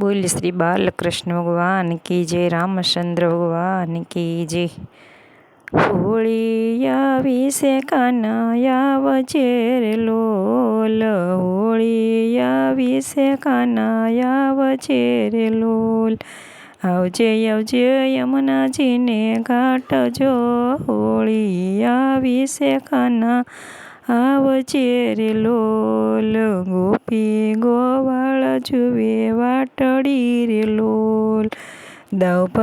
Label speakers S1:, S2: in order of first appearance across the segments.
S1: બોલ શ્રી બાલકૃષ્ણ ભગવાન કી જય, રામચંદ્ર ભગવાન કી જય. હોળી આવી છે કાનાયા વચેર લોલ. હોળી આવી છે કાનાયા વચેર લોલ. આવજે આવજે, યમુનાજીને ઘાટ જો હોળી આવી છે કાના આવજે રે લોલ, ગોપી ગોવાળ જુએ વાટડી રે લોલ. દાવ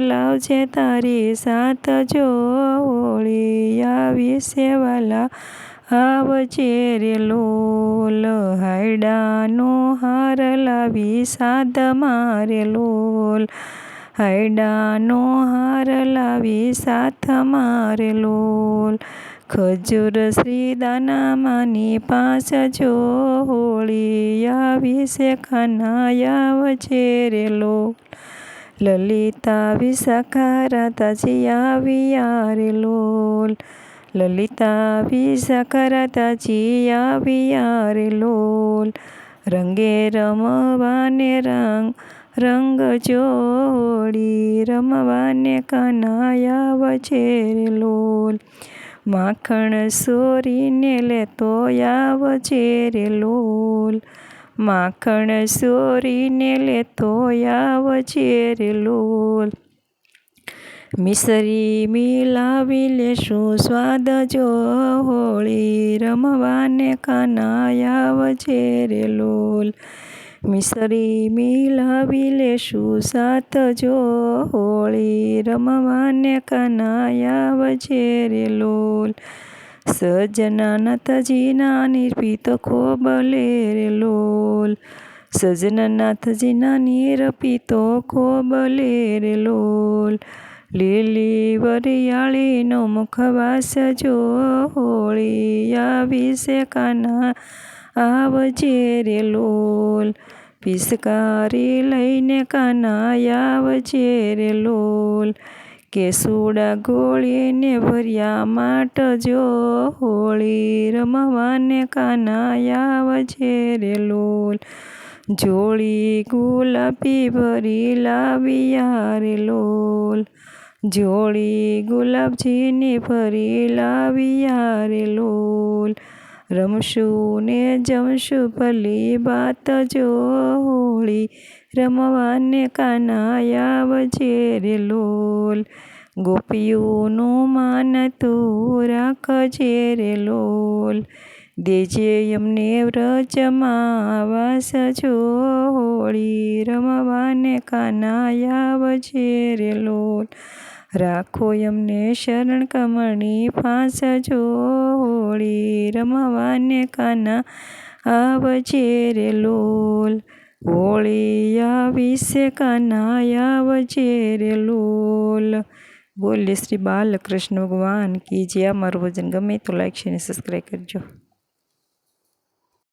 S1: લાવજે તારી સાત જો ઓળી આવી સેવાલા આવજે રે લોલ, હાયડાનો હાર લાવી સાદ મારે લોલ. હાયડાનો હાર લાવી સાથ મારે લોલ. ખજૂર શ્રી દાનામાની પાંચ જો હોળી આવી છે, ખાનાયા વચેરે લોલ. લલિતા વિશાખા, રાધાજી આવી યારે લોલ. લલિતા વિશાખા, રાધાજી આવી યારે લોલ. રંગે રમવાને રંગ રંગ જોડી રમવાને કનાયા વછેર લોલ. માખણ સોરીને લેતો આવજે રે લોલ. માખણ સોરીને લેતો આવજે રે લોલ. મિસરી મિલાવી લેશું સ્વાદ જો હોળી. રમવાને કાનાયા વછેર લોલ. મિસરી મિલાવી લેશું સાત જો હોળી રમવાને કનાયા વજે રે લોલ સજના નાથજીના નિર્પિત ખોબલે રે લોલ સજનનાથજીના નિરપિતો ખોબલે રે લોલ લીલી વરિયાળીનો મુખવાસ જો હોળી આવી છે કાના આવજે રે લોલ પિસકારી લઈને કાનાયા વચેરે લોલ કેસુડા ગોળીને ભર્યા માટ જો હોળી. રમવાને કાનાયા વચેરે લોલ જોળી ગુલાબી ભરી લાવ્યા રે લોલ જોળી ગુલાબજીની ભરી લાવ્યા રે લોલ રમશું ને જમશું ભલી વાત જો હોળી રમવાને કાનાયા વજે રે લોલ. ગોપીઓનું માન તું રાખજે રે લોલ. દેજે એમને વ્રજમાં વાસ જો હોળી રમવાને કાનાયા વજે રે લોલ. રાખો એમને શરણ કમળની ફાંસ જો હોળી રમવાને કાના આવજે રે લોલ. હોળી આવી છે કાના આવજે રે લોલ. બોલે શ્રી બાલકૃષ્ણ ભગવાન કી જે અમારું ભજન ગમે તો લાઈક છે અને સબસ્ક્રાઈબ કરજો.